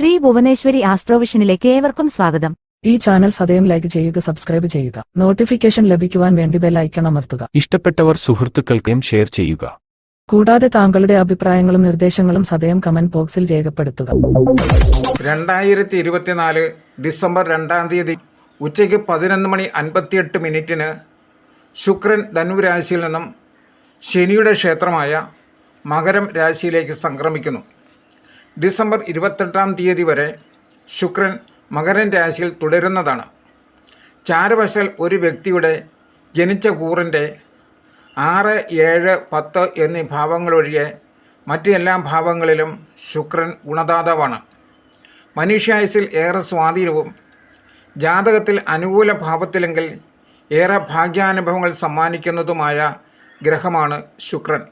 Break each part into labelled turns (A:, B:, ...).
A: ശ്രീ ഭുവനേശ്വരി ആസ്ട്രോവിഷനിലേക്ക് ഏവർക്കും സ്വാഗതം.
B: ഈ ചാനൽ സദയം ലൈക്ക് ചെയ്യുക സബ്സ്ക്രൈബ് ചെയ്യുക. നോട്ടിഫിക്കേഷൻ ലഭിക്കുവാൻ വേണ്ടി ബെൽ ഐക്കൺ അമർത്തുക.
C: ഇഷ്ടപ്പെട്ടവർ സുഹൃത്തുക്കൾക്കും ഷെയർ ചെയ്യുക.
B: കൂടാതെ താങ്കളുടെ അഭിപ്രായങ്ങളും നിർദ്ദേശങ്ങളും സദയം കമന്റ് ബോക്സിൽ രേഖപ്പെടുത്തുക.
D: രണ്ടായിരത്തി ഇരുപത്തിനാല് ഡിസംബർ രണ്ടാം തീയതി ഉച്ചയ്ക്ക് പതിനൊന്ന് മണി അൻപത്തിയെട്ട് മിനിറ്റിന് ശുക്രൻ ധനുരാശിയിൽ നിന്നും ശനിയുടെ ക്ഷേത്രമായ മകരം രാശിയിലേക്ക് സംക്രമിക്കുന്നു. ഡിസംബർ ഇരുപത്തെട്ടാം തീയതി വരെ ശുക്രൻ മകരൻ രാശിയിൽ തുടരുന്നതാണ്. ചാരവശാൽ ഒരു വ്യക്തിയുടെ ജനിച്ച കൂറിന്റെ ആറ് ഏഴ് പത്ത് എന്നീ ഭാവങ്ങളൊഴികെ മറ്റ് എല്ലാ ഭാവങ്ങളിലും ശുക്രൻ ഗുണദാതാവാണ്. മനുഷ്യായുസിൽ ഏറെ സ്വാധീനവും ജാതകത്തിൽ അനുകൂല ഭാവത്തിലെങ്കിൽ ഏറെ ഭാഗ്യാനുഭവങ്ങൾ സമ്മാനിക്കുന്നതുമായ ഗ്രഹമാണ് ശുക്രൻ.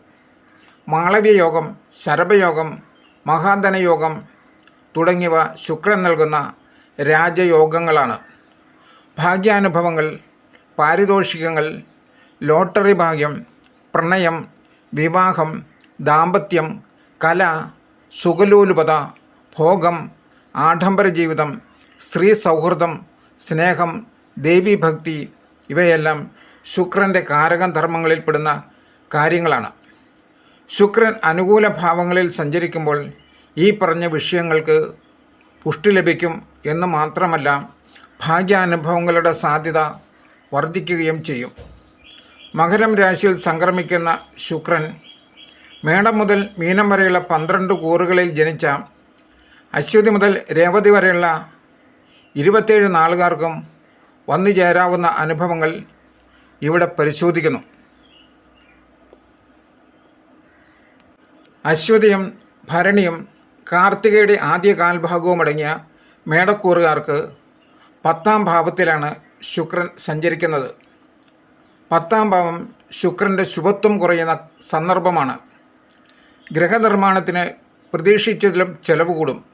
D: മാളവ്യയോഗം ശരഭയോഗം മഹാധനയോഗം തുടങ്ങിയവ ശുക്രൻ നൽകുന്ന രാജയോഗങ്ങളാണ്. ഭാഗ്യാനുഭവങ്ങൾ പാരിതോഷികങ്ങൾ ലോട്ടറി ഭാഗ്യം പ്രണയം വിവാഹം ദാമ്പത്യം കല സുഖലോലുപത ഭോഗം ആഡംബര ജീവിതം സ്ത്രീ സൗഹൃദം സ്നേഹം ദേവീഭക്തി ഇവയെല്ലാം ശുക്രന്റെ കാരകം ധർമ്മങ്ങളിൽപ്പെടുന്ന കാര്യങ്ങളാണ്. ശുക്രൻ അനുകൂല ഭാവങ്ങളിൽ സഞ്ചരിക്കുമ്പോൾ ഈ പറഞ്ഞ വിഷയങ്ങൾക്ക് പുഷ്ടി ലഭിക്കും എന്ന് മാത്രമല്ല ഭാഗ്യാനുഭവങ്ങളുടെ സാധ്യത വർദ്ധിക്കുകയും ചെയ്യും. മകരം രാശിയിൽ സംക്രമിക്കുന്ന ശുക്രൻ മേടം മുതൽ മീനം വരെയുള്ള പന്ത്രണ്ട് കൂറുകളിൽ ജനിച്ച അശ്വതി മുതൽ രേവതി വരെയുള്ള ഇരുപത്തേഴ് നാളുകാർക്കും വന്നു ചേരാവുന്ന അനുഭവങ്ങൾ ഇവിടെ പരിശോധിക്കുന്നു. അശ്വതിയും ഭരണിയും കാർത്തികയുടെ ആദ്യ കാൽഭാഗവും അടങ്ങിയ മേടക്കൂറുകാർക്ക് പത്താം ഭാവത്തിലാണ് ശുക്രൻ സഞ്ചരിക്കുന്നത്. പത്താം ഭാവം ശുക്രന്റെ ശുഭത്വം കുറയുന്ന സന്ദർഭമാണ്. ഗ്രഹനിർമ്മാണത്തിന് പ്രതീക്ഷിച്ചതിലും ചെലവ് കൂടും.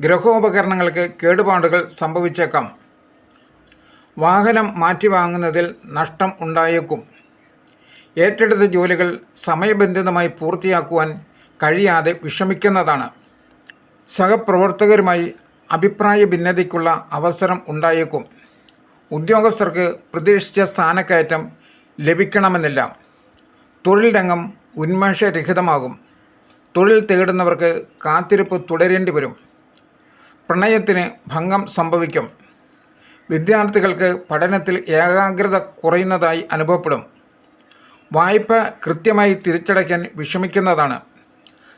D: ഗ്രഹോപകരണങ്ങൾക്ക് കേടുപാടുകൾ സംഭവിച്ചേക്കാം. വാഹനം മാറ്റി വാങ്ങുന്നതിൽ നഷ്ടം ഉണ്ടായേക്കും. ഏറ്റെടുത്ത ജോലികൾ സമയബന്ധിതമായി പൂർത്തിയാക്കുവാൻ കഴിയാതെ വിഷമിക്കുന്നതാണ്. സഹപ്രവർത്തകരുമായി അഭിപ്രായ ഭിന്നതയ്ക്കുള്ള അവസരം ഉണ്ടായേക്കും. ഉദ്യോഗസ്ഥർക്ക് പ്രതീക്ഷിച്ച സ്ഥാനക്കയറ്റം ലഭിക്കണമെന്നില്ല. തൊഴിൽ രംഗം ഉന്മേഷരഹിതമാകും. തൊഴിൽ തേടുന്നവർക്ക് കാത്തിരിപ്പ് തുടരേണ്ടി വരും. പ്രണയത്തിന് ഭംഗം സംഭവിക്കും. വിദ്യാർത്ഥികൾക്ക് പഠനത്തിൽ ഏകാഗ്രത കുറയുന്നതായി അനുഭവപ്പെടും. വായ്പ കൃത്യമായി തിരിച്ചടയ്ക്കാൻ വിഷമിക്കുന്നതാണ്.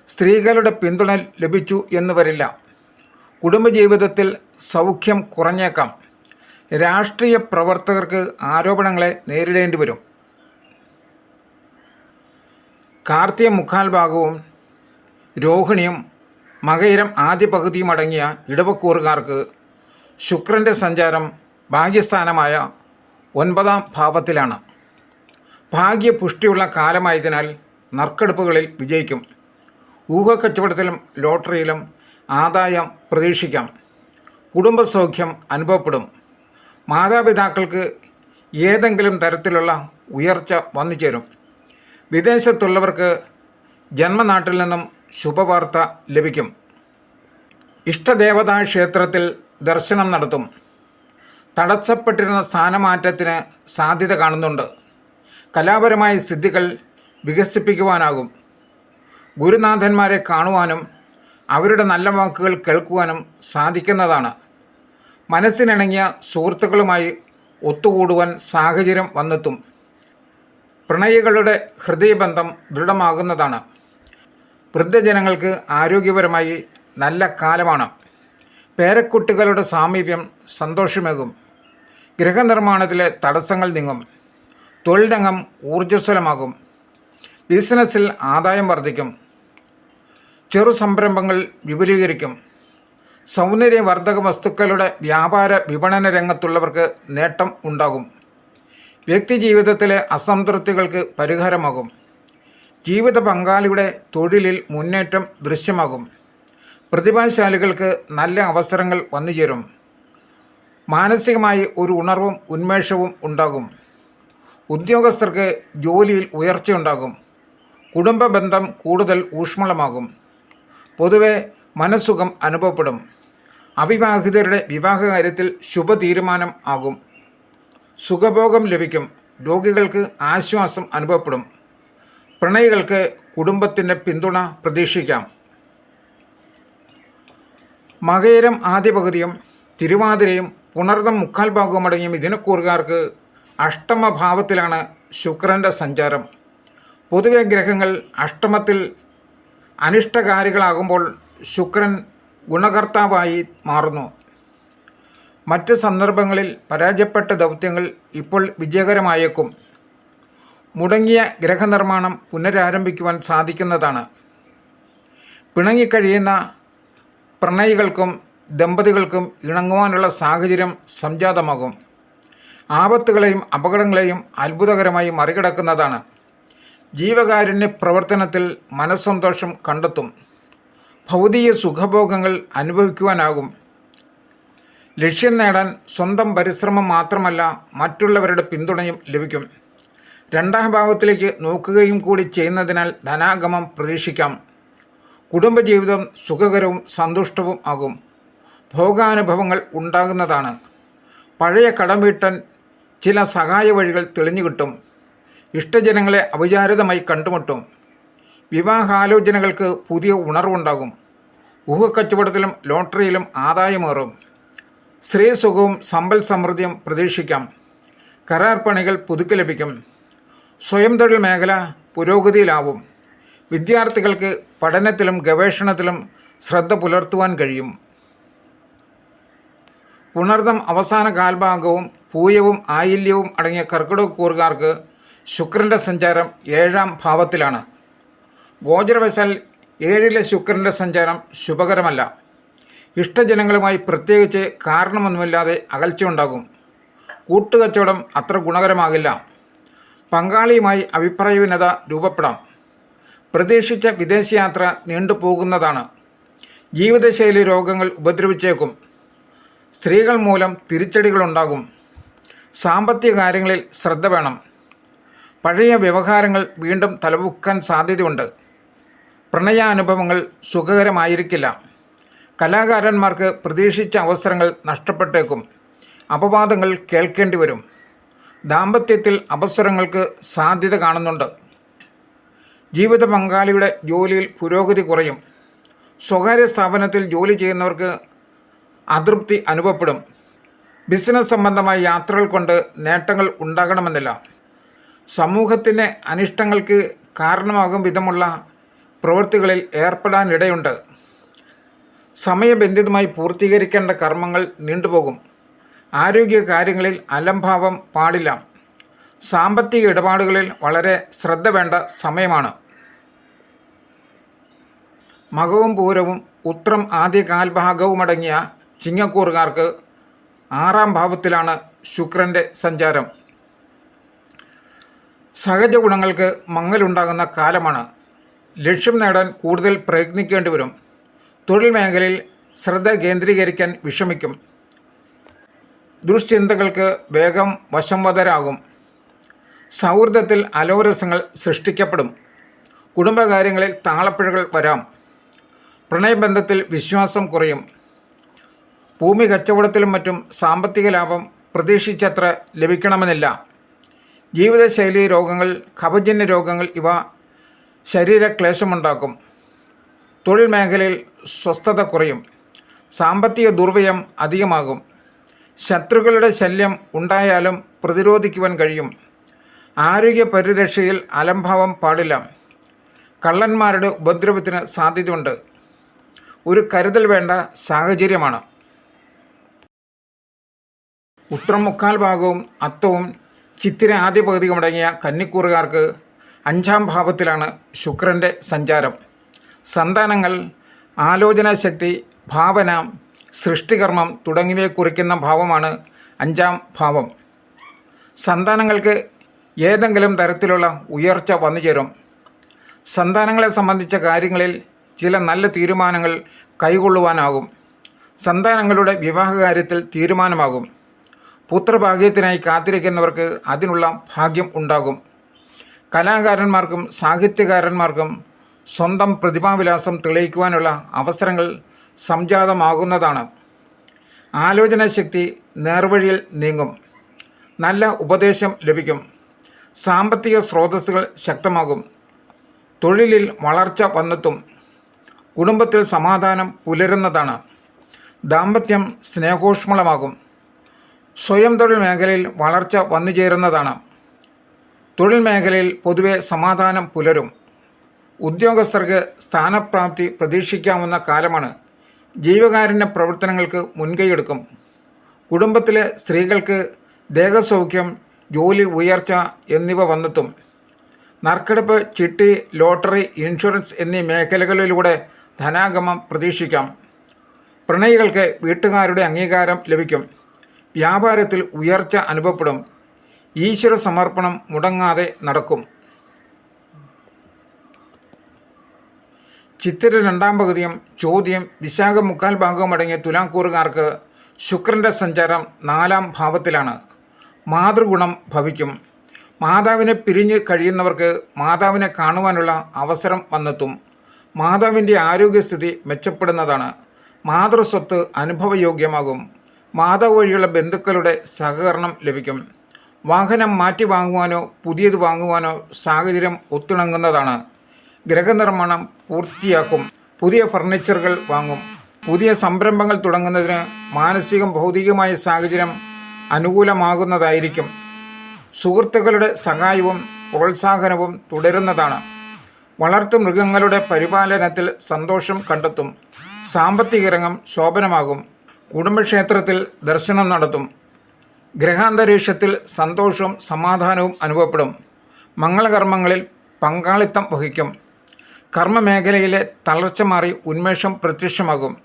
D: സ്ത്രീകളുടെ പിന്തുണ ലഭിച്ചു എന്ന് വരില്ല. കുടുംബജീവിതത്തിൽ സൗഖ്യം കുറഞ്ഞേക്കാം. രാഷ്ട്രീയ പ്രവർത്തകർക്ക് ആരോപണങ്ങളെ നേരിടേണ്ടി വരും. കാർത്തിക മുക്കാൽ ഭാഗവും രോഹിണിയും മകയിരം ആദ്യ പകുതിയും അടങ്ങിയ ഇടവക്കൂറുകാർക്ക് ശുക്രന്റെ സഞ്ചാരം ഭാഗ്യസ്ഥാനമായ ഒൻപതാം ഭാവത്തിലാണ്. ഭാഗ്യപുഷ്ടിയുള്ള കാലമായതിനാൽ നറുക്കെടുപ്പുകളിൽ വിജയിക്കും. ഊഹക്കച്ചവടത്തിലും ലോട്ടറിയിലും ആദായം പ്രതീക്ഷിക്കാം. കുടുംബസൗഖ്യം അനുഭവപ്പെടും. മാതാപിതാക്കൾക്ക് ഏതെങ്കിലും തരത്തിലുള്ള ഉയർച്ച വന്നു ചേരും വിദേശത്തുള്ളവർക്ക് ജന്മനാട്ടിൽ നിന്നും ശുഭവാർത്ത ലഭിക്കും. ഇഷ്ടദേവതാ ക്ഷേത്രത്തിൽ ദർശനം നടത്തും. തടസ്സപ്പെട്ടിരുന്ന സ്ഥാനമാറ്റത്തിന് സാധ്യത കാണുന്നുണ്ട്. കലാപരമായ സിദ്ധികൾ വികസിപ്പിക്കുവാനാകും. ഗുരുനാഥന്മാരെ കാണുവാനും അവരുടെ നല്ല വാക്കുകൾ കേൾക്കുവാനും സാധിക്കുന്നതാണ്. മനസ്സിനിണങ്ങിയ സുഹൃത്തുക്കളുമായി ഒത്തുകൂടുവാൻ സാഹചര്യം വന്നെത്തും. പ്രണയികളുടെ ഹൃദയബന്ധം ദൃഢമാകുന്നതാണ്. വൃദ്ധജനങ്ങൾക്ക് ആരോഗ്യപരമായി നല്ല കാലമാണ്. പേരക്കുട്ടികളുടെ സാമീപ്യം സന്തോഷമേകും. ഗൃഹനിർമ്മാണത്തിലെ തടസ്സങ്ങൾ നീങ്ങും. തൊഴിൽ രംഗം ഊർജസ്വലമാകും. ബിസിനസ്സിൽ ആദായം വർദ്ധിക്കും. ചെറു സംരംഭങ്ങൾ വിപുലീകരിക്കും. സൗന്ദര്യവർദ്ധക വസ്തുക്കളുടെ വ്യാപാര വിപണന രംഗത്തുള്ളവർക്ക് നേട്ടം ഉണ്ടാകും. വ്യക്തി ജീവിതത്തിലെ അസംതൃപ്തികൾക്ക് പരിഹാരമാകും. ജീവിത പങ്കാളിയുടെ തൊഴിലിൽ മുന്നേറ്റം ദൃശ്യമാകും. പ്രതിഭാശാലികൾക്ക് നല്ല അവസരങ്ങൾ വന്നുചേരും. മാനസികമായി ഒരു ഉണർവും ഉന്മേഷവും ഉണ്ടാകും. ഉദ്യോഗസ്ഥർക്ക് ജോലിയിൽ ഉയർച്ചയുണ്ടാകും. കുടുംബ ബന്ധം കൂടുതൽ ഊഷ്മളമാകും. പൊതുവെ മനസ്സുഖം അനുഭവപ്പെടും. അവിവാഹിതരുടെ വിവാഹകാര്യത്തിൽ ശുഭതീരുമാനം ആകും. സുഖഭോഗം ലഭിക്കും. രോഗികൾക്ക് ആശ്വാസം അനുഭവപ്പെടും. പ്രണയികൾക്ക് കുടുംബത്തിന്റെ പിന്തുണ പ്രതീക്ഷിക്കാം. മകയിരം ആദ്യ പകുതിയും തിരുവാതിരയും പുണർദം മുക്കാൽ ഭാഗവും അടങ്ങിയ മിഥുനക്കൂറുകാർക്ക് അഷ്ടമഭാവത്തിലാണ് ശുക്രന്റെ സഞ്ചാരം. പൊതുവെ ഗ്രഹങ്ങൾ അഷ്ടമത്തിൽ അനിഷ്ടകാരികളാകുമ്പോൾ ശുക്രൻ ഗുണകർത്താവായി മാറുന്നു. മറ്റ് സന്ദർഭങ്ങളിൽ പരാജയപ്പെട്ട ദൗത്യങ്ങൾ ഇപ്പോൾ വിജയകരമായേക്കും. മുടങ്ങിയ ഗ്രഹനിർമ്മാണം പുനരാരംഭിക്കുവാൻ സാധിക്കുന്നതാണ്. പിണങ്ങിക്കഴിയുന്ന പ്രണയികൾക്കും ദമ്പതികൾക്കും ഇണങ്ങുവാനുള്ള സാഹചര്യം സംജാതമാകും. ആപത്തുകളെയും അപകടങ്ങളെയും അത്ഭുതകരമായി മറികടക്കുന്നതാണ്. ജീവകാരുണ്യ പ്രവർത്തനത്തിൽ മനസ്സന്തോഷം കണ്ടെത്തും. ഭൗതിക സുഖഭോഗങ്ങൾ അനുഭവിക്കുവാനാകും. ലക്ഷ്യം നേടാൻ സ്വന്തം പരിശ്രമം മാത്രമല്ല മറ്റുള്ളവരുടെ പിന്തുണയും ലഭിക്കും. രണ്ടാം ഭാവത്തിലേക്ക് നോക്കുകയും കൂടി ചെയ്യുന്നതിനാൽ ധനാഗമം പ്രതീക്ഷിക്കാം. കുടുംബജീവിതം സുഖകരവും സന്തുഷ്ടവും ആകും. ഭോഗാനുഭവങ്ങൾ ഉണ്ടാകുന്നതാണ്. പഴയ കടം വീട്ടാൻ ചില സഹായ വഴികൾ തെളിഞ്ഞു കിട്ടും. ഇഷ്ടജനങ്ങളെ അവിചാരിതമായി കണ്ടുമുട്ടും. വിവാഹാലോചനകൾക്ക് പുതിയ ഉണർവുണ്ടാകും. ഊഹക്കച്ചവടത്തിലും ലോട്ടറിയിലും ആദായമേറും. സ്ത്രീ സുഖവും സമ്പൽ സമൃദ്ധിയും പ്രതീക്ഷിക്കാം. കരാർ പണികൾ പുതുക്കി ലഭിക്കും. സ്വയം തൊഴിൽ മേഖല പുരോഗതിയിലാവും. വിദ്യാർത്ഥികൾക്ക് പഠനത്തിലും ഗവേഷണത്തിലും ശ്രദ്ധ പുലർത്തുവാൻ കഴിയും. പുണർദം അവസാന കാൽഭാഗവും പൂയവും ആയില്യവും അടങ്ങിയ കർക്കിടക കൂറുകാർക്ക് ശുക്രന്റെ സഞ്ചാരം ഏഴാം ഭാവത്തിലാണ്. ഗോചരവശാൽ ഏഴിലെ ശുക്രന്റെ സഞ്ചാരം ശുഭകരമല്ല. ഇഷ്ടജനങ്ങളുമായി പ്രത്യേകിച്ച് കാരണമൊന്നുമില്ലാതെ അകൽച്ച ഉണ്ടാകും കൂട്ടുകച്ചവടം അത്ര ഗുണകരമാകില്ല. പങ്കാളിയുമായി അഭിപ്രായവിനത രൂപപ്പെടാം. പ്രതീക്ഷിച്ച വിദേശയാത്ര നീണ്ടുപോകുന്നതാണ്. ജീവിതശൈലി രോഗങ്ങൾ ഉപദ്രവിച്ചേക്കും. സ്ത്രീകൾ മൂലം തിരിച്ചടികളുണ്ടാകും. സാമ്പത്തിക കാര്യങ്ങളിൽ ശ്രദ്ധ വേണം. പഴയ വ്യവഹാരങ്ങൾ വീണ്ടും തലപൊക്കാൻ സാധ്യതയുണ്ട്. പ്രണയാനുഭവങ്ങൾ സുഖകരമായിരിക്കില്ല. കലാകാരന്മാർക്ക് പ്രതീക്ഷിച്ച അവസരങ്ങൾ നഷ്ടപ്പെട്ടേക്കും. അപവാദങ്ങൾ കേൾക്കേണ്ടി വരും. ദാമ്പത്യത്തിൽ അവസരങ്ങൾക്ക് സാധ്യത കാണുന്നുണ്ട്. ജീവിത പങ്കാളിയുടെ ജോലിയിൽ പുരോഗതി കുറയും. സ്വകാര്യ സ്ഥാപനത്തിൽ ജോലി ചെയ്യുന്നവർക്ക് അതൃപ്തി അനുഭവപ്പെടും. ബിസിനസ് സംബന്ധമായ യാത്രകൾ കൊണ്ട് നേട്ടങ്ങൾ ഉണ്ടാകണമെന്നില്ല. സമൂഹത്തിന്റെ അനിഷ്ടങ്ങൾക്ക് കാരണമാകും വിധമുള്ള പ്രവൃത്തികളിൽ ഏർപ്പെടാനിടയുണ്ട്. സമയബന്ധിതമായി പൂർത്തീകരിക്കേണ്ട കർമ്മങ്ങൾ നീണ്ടുപോകും. ആരോഗ്യ കാര്യങ്ങളിൽ അലംഭാവം പാടില്ല. സാമ്പത്തിക ഇടപാടുകളിൽ വളരെ ശ്രദ്ധ വേണ്ട സമയമാണ്. മകവും പൂരവും ഉത്രം ആദ്യ കാൽഭാഗവുമടങ്ങിയ ചിങ്ങക്കൂറുകാർക്ക് ആറാം ഭാവത്തിലാണ് ശുക്രന്റെ സഞ്ചാരം. സഹജ ഗുണങ്ങൾക്ക് മങ്ങലുണ്ടാകുന്ന കാലമാണ്. ലക്ഷ്യം നേടാൻ കൂടുതൽ പ്രയത്നിക്കേണ്ടി വരും. തൊഴിൽ മേഖലയിൽ ശ്രദ്ധ കേന്ദ്രീകരിക്കാൻ വിഷമിക്കും. ദുഷ്ചിന്തകൾക്ക് വേഗം വശംവതരാകും. സൗഹൃദത്തിൽ അലോരസങ്ങൾ സൃഷ്ടിക്കപ്പെടും. കുടുംബകാര്യങ്ങളിൽ താളപ്പിഴകൾ വരാം. പ്രണയബന്ധത്തിൽ വിശ്വാസം കുറയും. ഭൂമി കച്ചവടത്തിലും മറ്റും സാമ്പത്തിക ലാഭം പ്രതീക്ഷിച്ചത്ര ലഭിക്കണമെന്നില്ല. ജീവിതശൈലി രോഗങ്ങൾ കഫജന്യ രോഗങ്ങൾ ഇവ ശരീരക്ലേശമുണ്ടാക്കും. തൊഴിൽ മേഖലയിൽ സ്വസ്ഥത കുറയും. സാമ്പത്തിക ദുർവ്യയം അധികമാകും. ശത്രുക്കളുടെ ശല്യം ഉണ്ടായാലും പ്രതിരോധിക്കുവാൻ കഴിയും. ആരോഗ്യ പരിരക്ഷയിൽ അലംഭാവം പാടില്ല. കള്ളന്മാരുടെ ഉപദ്രവത്തിന് സാധ്യതയുണ്ട്. ഒരു കരുതൽ വേണ്ട സാഹചര്യമാണ്. ഉത്രം മുക്കാൽ ഭാഗവും അത്തവും ചിത്തിര ആദ്യ പകുതിയുമടങ്ങിയ കന്നിക്കൂറുകാർക്ക് അഞ്ചാം ഭാവത്തിലാണ് ശുക്രന്റെ സഞ്ചാരം. സന്താനങ്ങൾ ആലോചനാശക്തി ഭാവന സൃഷ്ടികർമ്മം തുടങ്ങിയവയെ കുറിക്കുന്ന ഭാവമാണ് അഞ്ചാം ഭാവം. സന്താനങ്ങൾക്ക് ഏതെങ്കിലും തരത്തിലുള്ള ഉയർച്ച വന്നു ചേരും. സന്താനങ്ങളെ സംബന്ധിച്ച കാര്യങ്ങളിൽ ചില നല്ല തീരുമാനങ്ങൾ കൈകൊള്ളുവാനാകും. സന്താനങ്ങളുടെ വിവാഹകാര്യത്തിൽ തീരുമാനമാകും. പുത്രഭാഗ്യത്തിനായി കാത്തിരിക്കുന്നവർക്ക് അതിനുള്ള ഭാഗ്യം ഉണ്ടാകും. കലാകാരന്മാർക്കും സാഹിത്യകാരന്മാർക്കും സ്വന്തം പ്രതിഭാവിലാസം തെളിയിക്കുവാനുള്ള അവസരങ്ങൾ സംജാതമാകുന്നതാണ്. ആലോചനാശക്തി നേർവഴിയിൽ നീങ്ങും. നല്ല ഉപദേശം ലഭിക്കും. സാമ്പത്തിക സ്രോതസ്സുകൾ ശക്തമാകും. തൊഴിലിൽ വളർച്ച വന്നെത്തും. കുടുംബത്തിൽ സമാധാനം പുലരുന്നതാണ്. ദാമ്പത്യം സ്നേഹോഷ്മളമാകും. സ്വയം തൊഴിൽ മേഖലയിൽ വളർച്ച വന്നു ചേരുന്നതാണ്. തൊഴിൽ മേഖലയിൽ പൊതുവെ സമാധാനം പുലരും. ഉദ്യോഗസ്ഥർക്ക് സ്ഥാനപ്രാപ്തി പ്രതീക്ഷിക്കാവുന്ന കാലമാണ്. ജീവകാരുണ്യ പ്രവർത്തനങ്ങൾക്ക് മുൻകൈയെടുക്കും. കുടുംബത്തിലെ സ്ത്രീകൾക്ക് ദേഹസൗഖ്യം ജോലി ഉയർച്ച എന്നിവ വന്നെത്തും. നറുക്കെടുപ്പ് ചിട്ടി ലോട്ടറി ഇൻഷുറൻസ് എന്നീ മേഖലകളിലൂടെ ധനാഗമം പ്രതീക്ഷിക്കാം. പ്രണയികൾക്ക് വീട്ടുകാരുടെ അംഗീകാരം ലഭിക്കും. വ്യാപാരത്തിൽ ഉയർച്ച അനുഭവപ്പെടും. ഈശ്വര സമർപ്പണം മുടങ്ങാതെ നടക്കും. ചിത്തിര രണ്ടാം പകുതിയും ചോദ്യം വിശാഖ മുക്കാൽ ഭാഗവും അടങ്ങിയ തുലാക്കൂറുകാർക്ക് ശുക്രന്റെ സഞ്ചാരം നാലാം ഭാവത്തിലാണ്. മാതൃഗുണം ഭവിക്കും. മാതാവിനെ പിരിഞ്ഞ് കഴിയുന്നവർക്ക് മാതാവിനെ കാണുവാനുള്ള അവസരം വന്നെത്തും. മാതാവിന്റെ ആരോഗ്യസ്ഥിതി മെച്ചപ്പെടുന്നതാണ്. മാതൃസ്വത്ത് അനുഭവയോഗ്യമാകും. മാതാവ് വഴിയുള്ള ബന്ധുക്കളുടെ സഹകരണം ലഭിക്കും. വാഹനം മാറ്റി വാങ്ങുവാനോ പുതിയത് വാങ്ങുവാനോ സാഹചര്യം ഒത്തിണങ്ങുന്നതാണ്. ഗ്രഹനിർമ്മാണം പൂർത്തിയാക്കും. പുതിയ ഫർണിച്ചറുകൾ വാങ്ങും. പുതിയ സംരംഭങ്ങൾ തുടങ്ങുന്നതിന് മാനസികം ഭൗതികമായ സാഹചര്യം അനുകൂലമാകുന്നതായിരിക്കും. സുഹൃത്തുക്കളുടെ സഹായവും പ്രോത്സാഹനവും തുടരുന്നതാണ്. വളർത്തു മൃഗങ്ങളുടെ പരിപാലനത്തിൽ സന്തോഷം കണ്ടെത്തും. സാമ്പത്തിക രംഗം ശോഭനമാകും. കുടുംബക്ഷേത്രത്തിൽ ദർശനം നടത്തും. ഗ്രഹാന്തരീക്ഷത്തിൽ സന്തോഷവും സമാധാനവും അനുഭവപ്പെടും. മംഗളകർമ്മങ്ങളിൽ പങ്കാളിത്തം വഹിക്കും. കർമ്മമേഖലയിലെ തളർച്ച മാറി ഉന്മേഷം പ്രത്യക്ഷമാകും.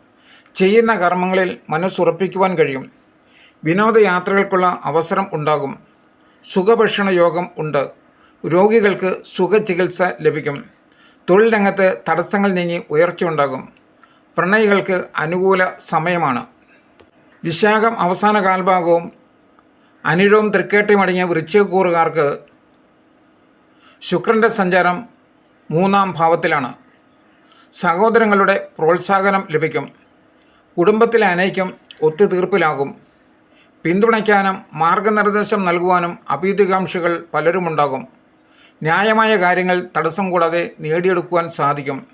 D: ചെയ്യുന്ന കർമ്മങ്ങളിൽ മനസ്സുറപ്പിക്കുവാൻ കഴിയും. വിനോദയാത്രകൾക്കുള്ള അവസരം ഉണ്ടാകും. സുഖഭക്ഷണ യോഗം ഉണ്ട്. രോഗികൾക്ക് സുഖചികിത്സ ലഭിക്കും. തൊഴിൽ രംഗത്ത് തടസ്സങ്ങൾ നീങ്ങി ഉയർച്ച ഉണ്ടാകും. പ്രണയികൾക്ക് അനുകൂല സമയമാണ്. വിശാഖം അവസാന കാൽഭാഗവും അനിഴവും തൃക്കേട്ടയും അടങ്ങിയ വൃശ്ചികക്കൂറുകാർക്ക് ശുക്രന്റെ സഞ്ചാരം മൂന്നാം ഭാവത്തിലാണ്. സഹോദരങ്ങളുടെ പ്രോത്സാഹനം ലഭിക്കും. കുടുംബത്തിലെ അനൈക്യം ഒത്തുതീർപ്പിലാകും. പിന്തുണയ്ക്കാനും മാർഗനിർദ്ദേശം നൽകുവാനും അഭ്യുതകാംക്ഷികൾ പലരുമുണ്ടാകും. ന്യായമായ കാര്യങ്ങൾ തടസ്സം കൂടാതെ നേടിയെടുക്കുവാൻ സാധിക്കും.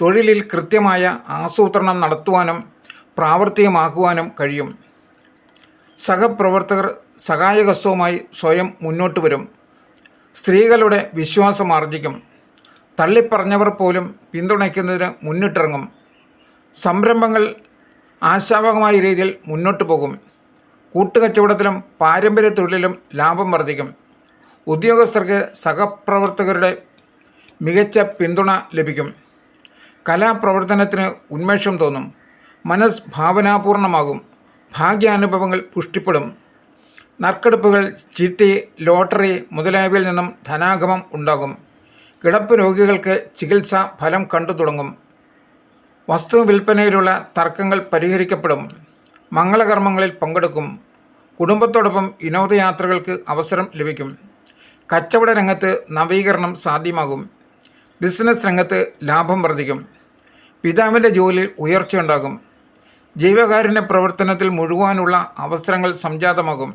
D: തൊഴിലിൽ കൃത്യമായ ആസൂത്രണം നടത്തുവാനും പ്രാവർത്തികമാക്കുവാനും കഴിയും. സഹപ്രവർത്തകർ സഹായകസ്വമായി സ്വയം മുന്നോട്ട് വരും. സ്ത്രീകളുടെ വിശ്വാസം ആർജിക്കും. തള്ളിപ്പറഞ്ഞവർ പോലും പിന്തുണയ്ക്കുന്നതിന് മുന്നിട്ടിറങ്ങും. സംരംഭങ്ങൾ ആശാവകമായ രീതിയിൽ മുന്നോട്ട് പോകും. കൂട്ടുകച്ചവടത്തിലും പാരമ്പര്യ തൊഴിലിലും ലാഭം വർദ്ധിക്കും. ഉദ്യോഗസ്ഥർക്ക് സഹപ്രവർത്തകരുടെ മികച്ച പിന്തുണ ലഭിക്കും. കലാപ്രവർത്തനത്തിന് ഉന്മേഷം തോന്നും. മനസ്സ് ഭാവനാപൂർണമാകും ഭാഗ്യാനുഭവങ്ങൾ പുഷ്ടിപ്പെടും. നറുക്കെടുപ്പുകൾ ചീട്ടി ലോട്ടറി മുതലായവയിൽ നിന്നും ധനാഗമം ഉണ്ടാകും. കിടപ്പ് രോഗികൾക്ക് ചികിത്സ ഫലം കണ്ടു തുടങ്ങും. വസ്തു വിൽപ്പനയിലുള്ള തർക്കങ്ങൾ പരിഹരിക്കപ്പെടും. മംഗളകർമ്മങ്ങളിൽ പങ്കെടുക്കും. കുടുംബത്തോടൊപ്പം വിനോദയാത്രകൾക്ക് അവസരം ലഭിക്കും. കച്ചവട രംഗത്ത് നവീകരണം സാധ്യമാകും. ബിസിനസ് രംഗത്ത് ലാഭം വർദ്ധിക്കും. പിതാവിന്റെ ജോലിയിൽ ഉയർച്ചയുണ്ടാകും. ജൈവകാരുണ്യ പ്രവർത്തനത്തിൽ മുഴുവാനുള്ള അവസരങ്ങൾ സംജാതമാകും.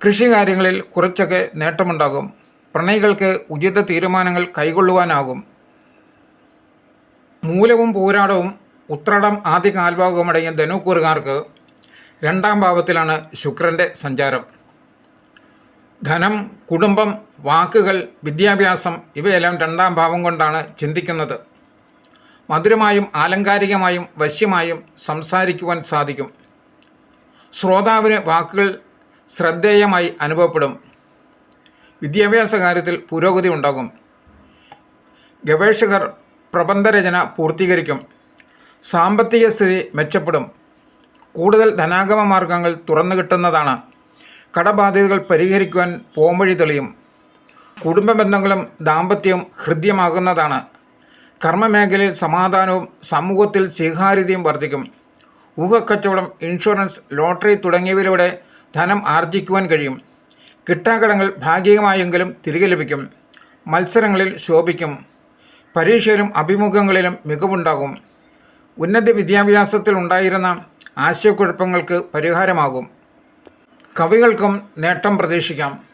D: കൃഷികാര്യങ്ങളിൽ കുറച്ചൊക്കെ നേട്ടമുണ്ടാകും. പ്രണയികൾക്ക് ഉചിത തീരുമാനങ്ങൾ കൈകൊള്ളുവാനാകും മൂലവും പൂരാടവും ഉത്രടം ആദ്യ കാൽഭാഗവും അടങ്ങിയ ധനുക്കൂറുകാർക്ക് രണ്ടാം ഭാവത്തിലാണ് ശുക്രന്റെ സഞ്ചാരം. ധനം കുടുംബം വാക്കുകൾ വിദ്യാഭ്യാസം ഇവയെല്ലാം രണ്ടാം ഭാവം കൊണ്ടാണ് ചിന്തിക്കുന്നത്. മധുരമായും ആലങ്കാരികമായും വശ്യമായും സംസാരിക്കുവാൻ സാധിക്കും. ശ്രോതാവിന് വാക്കുകൾ ശ്രദ്ധേയമായി അനുഭവപ്പെടും. വിദ്യാഭ്യാസ കാര്യത്തിൽ പുരോഗതി ഉണ്ടാകും. ഗവേഷകർ പ്രബന്ധരചന പൂർത്തീകരിക്കും. സാമ്പത്തിക സ്ഥിതി മെച്ചപ്പെടും. കൂടുതൽ ധനാഗമ മാർഗങ്ങൾ തുറന്നു കിട്ടുന്നതാണ്. കടബാധ്യതകൾ പരിഹരിക്കുവാൻ പോംവഴി തെളിയും. കുടുംബ ബന്ധങ്ങളും ദാമ്പത്യവും ഹൃദ്യമാകുന്നതാണ്. കർമ്മമേഖലയിൽ സമാധാനവും സമൂഹത്തിൽ സ്വീകാര്യതയും വർദ്ധിക്കും. ഊഹക്കച്ചവടം ഇൻഷുറൻസ് ലോട്ടറി തുടങ്ങിയവയിലൂടെ ധനം ആർജിക്കുവാൻ കഴിയും. കിട്ടാകടങ്ങൾ ഭാഗികമായെങ്കിലും തിരികെ ലഭിക്കും. മത്സരങ്ങളിൽ ശോഭിക്കും. പരീക്ഷയിലും അഭിമുഖങ്ങളിലും മികവുണ്ടാകും. ഉന്നത വിദ്യാഭ്യാസത്തിൽ ഉണ്ടായിരുന്ന ആശയക്കുഴപ്പങ്ങൾക്ക് പരിഹാരമാകും. കവികൾക്കും നേട്ടം പ്രതീക്ഷിക്കാം.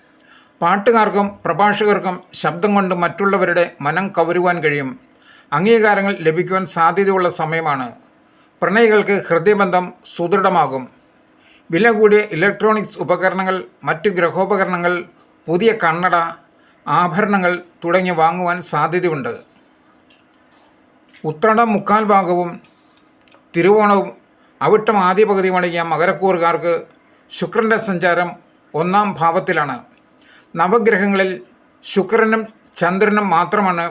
D: പാട്ടുകാർക്കും പ്രഭാഷകർക്കും ശബ്ദം കൊണ്ട് മറ്റുള്ളവരുടെ മനം കവരുവാൻ കഴിയും. അംഗീകാരങ്ങൾ ലഭിക്കുവാൻ സാധ്യതയുള്ള സമയമാണ്. പ്രണയികൾക്ക് ഹൃദയബന്ധം സുദൃഢമാകും. വില കൂടിയ ഇലക്ട്രോണിക്സ് ഉപകരണങ്ങൾ മറ്റു ഗ്രഹോപകരണങ്ങൾ പുതിയ കണ്ണട ആഭരണങ്ങൾ തുടങ്ങി വാങ്ങുവാൻ സാധ്യതയുണ്ട്. ഉത്രടം മുക്കാൽ ഭാഗവും തിരുവോണവും അവിട്ടം ആദ്യ പകുതിയും അടങ്ങിയ മകരക്കൂറുകാർക്ക് ശുക്രന്റെ സഞ്ചാരം ഒന്നാം ഭാവത്തിലാണ്. നവഗ്രഹങ്ങളിൽ ശുക്രനും ചന്ദ്രനും മാത്രമാണ്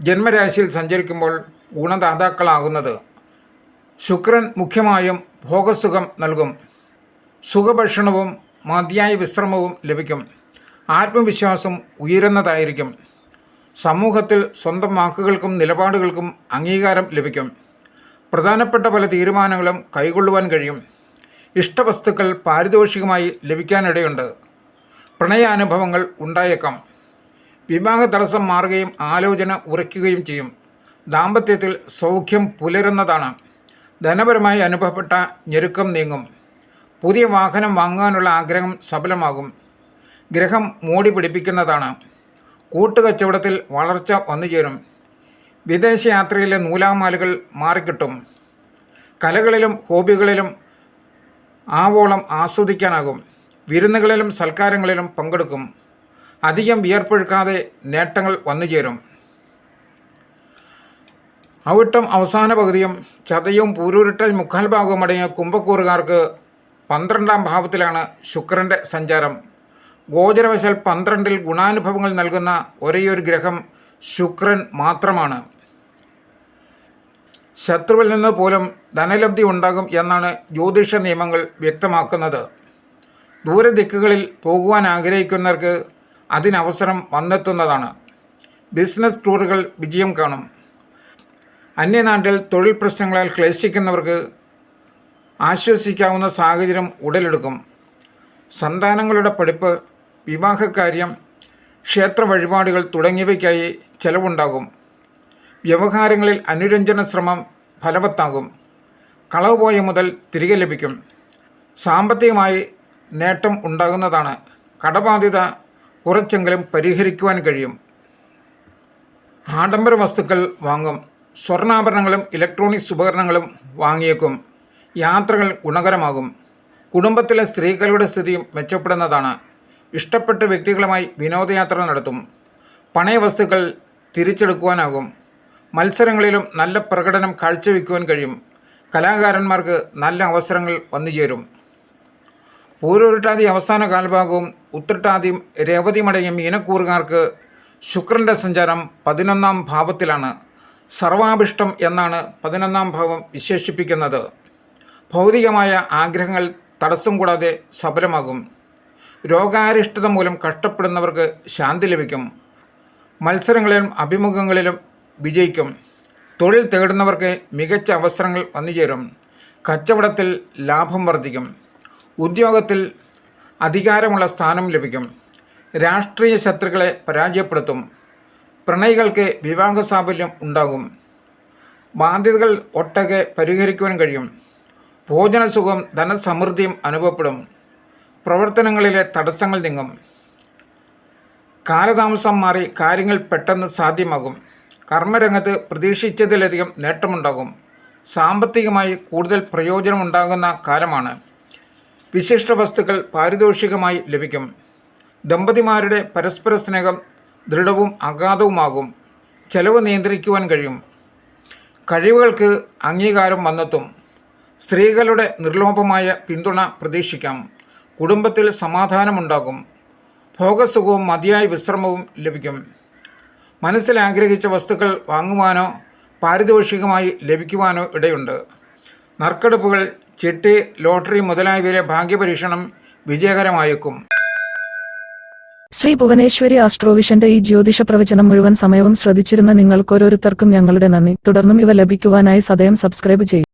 D: ജന്മരാശിയിൽ സഞ്ചരിക്കുമ്പോൾ ഗുണദാതാക്കളാകുന്നത് ശുക്രൻ മുഖ്യമായും ഭോഗസുഖം നൽകും. സുഖഭക്ഷണവും മതിയായ വിശ്രമവും ലഭിക്കും. ആത്മവിശ്വാസം ഉയരുന്നതായിരിക്കും. സമൂഹത്തിൽ സ്വന്തം വാക്കുകൾക്കും നിലപാടുകൾക്കും അംഗീകാരം ലഭിക്കും. പ്രധാനപ്പെട്ട പല തീരുമാനങ്ങളും കൈകൊള്ളുവാൻ കഴിയും. ഇഷ്ടവസ്തുക്കൾ പാരിതോഷികമായി ലഭിക്കാനിടയുണ്ട്. പ്രണയാനുഭവങ്ങൾ ഉണ്ടായേക്കാം. വിവാഹ തടസ്സം മാറുകയും ആലോചന ഉറയ്ക്കുകയും ചെയ്യും. ദാമ്പത്യത്തിൽ സൗഖ്യം പുലരുന്നതാണ്. ധനപരമായി അനുഭവപ്പെട്ട ഞെരുക്കം നീങ്ങും. പുതിയ വാഹനം വാങ്ങാനുള്ള ആഗ്രഹം സഫലമാകും. ഗ്രഹം മൂടി പിടിപ്പിക്കുന്നതാണ്. കൂട്ടുകച്ചവടത്തിൽ വളർച്ച വന്നുചേരും. വിദേശയാത്രയിലെ നൂലാമാലുകൾ മാറിക്കിട്ടും. കലകളിലും ഹോബികളിലും ആവോളം ആസ്വദിക്കാനാകും. വിരുന്നുകളിലും സൽക്കാരങ്ങളിലും പങ്കെടുക്കും. അധികം വിയർപ്പൊഴുക്കാതെ നേട്ടങ്ങൾ വന്നുചേരും അവിട്ടം അവസാന പകുതിയും ചതയും പൂരൂരിട്ട മുക്കാൽ ഭാഗവും അടങ്ങിയ കുംഭക്കൂറുകാർക്ക് പന്ത്രണ്ടാം ഭാവത്തിലാണ് ശുക്രന്റെ സഞ്ചാരം. ഗോചരവശാൽ പന്ത്രണ്ടിൽ ഗുണാനുഭവങ്ങൾ നൽകുന്ന ഒരേയൊരു ഗ്രഹം ശുക്രൻ മാത്രമാണ്. ശത്രുവിൽ നിന്ന് പോലും ധനലബ്ധി ഉണ്ടാകും എന്നാണ് ജ്യോതിഷ നിയമങ്ങൾ വ്യക്തമാക്കുന്നത്. ദൂരദിക്കുകളിൽ പോകുവാൻ ആഗ്രഹിക്കുന്നവർക്ക് അതിനവസരം വന്നെത്തുന്നതാണ്. ബിസിനസ് ടൂറുകൾ വിജയം കാണും. അന്യനാട്ടിൽ തൊഴിൽ പ്രശ്നങ്ങളാൽ ക്ലേശിക്കുന്നവർക്ക് ആശ്വസിക്കാവുന്ന സാഹചര്യം ഉടലെടുക്കും. സന്താനങ്ങളുടെ പഠിപ്പ് വിവാഹകാര്യം ക്ഷേത്ര വഴിപാടുകൾ തുടങ്ങിയവയ്ക്കായി ചെലവുണ്ടാകും. വ്യവഹാരങ്ങളിൽ അനുരഞ്ജന ശ്രമം ഫലവത്താകും. കളവ് പോയ മുതൽ തിരികെ ലഭിക്കും. സാമ്പത്തികമായി നേട്ടം ഉണ്ടാകുന്നതാണ്. കടബാധ്യത കുറച്ചെങ്കിലും പരിഹരിക്കുവാൻ കഴിയും. ആഡംബര വസ്തുക്കൾ വാങ്ങും. സ്വർണാഭരണങ്ങളും ഇലക്ട്രോണിക്സ് ഉപകരണങ്ങളും വാങ്ങിയേക്കും. യാത്രകൾ ഗുണകരമാകും. കുടുംബത്തിലെ സ്ത്രീകളുടെ സ്ഥിതി മെച്ചപ്പെടുന്നതാണ്. ഇഷ്ടപ്പെട്ട വ്യക്തികളുമായി വിനോദയാത്ര നടത്തും. പണയ വസ്തുക്കൾ തിരിച്ചെടുക്കുവാനാകും. മത്സരങ്ങളിലും നല്ല പ്രകടനം കാഴ്ചവെക്കുവാൻ കഴിയും. കലാകാരന്മാർക്ക് നല്ല അവസരങ്ങൾ വന്നുചേരും. പൂരൂരുട്ടാതി അവസാന കാൽഭാഗവും രേവതി മടയും മീനക്കൂറുകാർക്ക് ശുക്രന്റെ സഞ്ചാരം പതിനൊന്നാം ഭാവത്തിലാണ്. സർവാഭിഷ്ടം എന്നാണ് പതിനൊന്നാം ഭാവം വിശേഷിപ്പിക്കുന്നത്. ഭൗതികമായ ആഗ്രഹങ്ങൾ തടസ്സം കൂടാതെ സഫലമാകും. രോഗാരിഷ്ടത മൂലം കഷ്ടപ്പെടുന്നവർക്ക് ശാന്തി ലഭിക്കും. മത്സരങ്ങളിലും അഭിമുഖങ്ങളിലും വിജയിക്കും. തൊഴിൽ തേടുന്നവർക്ക് മികച്ച അവസരങ്ങൾ വന്നുചേരും. കച്ചവടത്തിൽ ലാഭം വർദ്ധിക്കും. ഉദ്യോഗത്തിൽ അധികാരമുള്ള സ്ഥാനം ലഭിക്കും. രാഷ്ട്രീയ ശത്രുക്കളെ പരാജയപ്പെടുത്തും. പ്രണയികൾക്ക് വിവാഹ സാഫല്യം ഉണ്ടാകും. ബാധ്യതകൾ ഒട്ടകെ പരിഹരിക്കുവാൻ കഴിയും. ഭോജനസുഖം ധനസമൃദ്ധിയും അനുഭവപ്പെടും. പ്രവർത്തനങ്ങളിലെ തടസ്സങ്ങൾ നീങ്ങും. കാലതാമസം മാറി കാര്യങ്ങൾ പെട്ടെന്ന് സാധ്യമാകും. കർമ്മരംഗത്ത് പ്രതീക്ഷിച്ചതിലധികം നേട്ടമുണ്ടാകും. സാമ്പത്തികമായി കൂടുതൽ പ്രയോജനമുണ്ടാകുന്ന കാലമാണ്. വിശിഷ്ട വസ്തുക്കൾ പാരിതോഷികമായി ലഭിക്കും. ദമ്പതിമാരുടെ പരസ്പര സ്നേഹം ദൃഢവും അഗാധവുമാകും. ചെലവ് നിയന്ത്രിക്കുവാൻ കഴിയും. കഴിവുകൾക്ക് അംഗീകാരം വന്നെത്തും. സ്ത്രീകളുടെ നിർലോഭമായ പിന്തുണ പ്രതീക്ഷിക്കാം. കുടുംബത്തിൽ സമാധാനമുണ്ടാകും. ഭോഗസുഖവും മതിയായ വിശ്രമവും ലഭിക്കും. മനസ്സിൽ ആഗ്രഹിച്ച വസ്തുക്കൾ വാങ്ങുവാനോ പാരിതോഷികമായി ലഭിക്കുവാനോ ഇടയുണ്ട്. നറുക്കെടുപ്പുകൾ ചിട്ടി ലോട്ടറി മുതലായവയിലെ ഭാഗ്യപരീക്ഷണം വിജയകരമായേക്കും.
B: ശ്രീ ഭുവനേശ്വരി ആസ്ട്രോവിഷന്റെ ഈ ജ്യോതിഷ പ്രവചനം മുഴുവൻ സമയവും ശ്രദ്ധിച്ചിരുന്ന നിങ്ങൾക്കോരോരുത്തർക്കും ഞങ്ങളുടെ നന്ദി. തുടർന്നും ഇവ ലഭിക്കുവാനായി സദയം സബ്സ്ക്രൈബ് ചെയ്യും.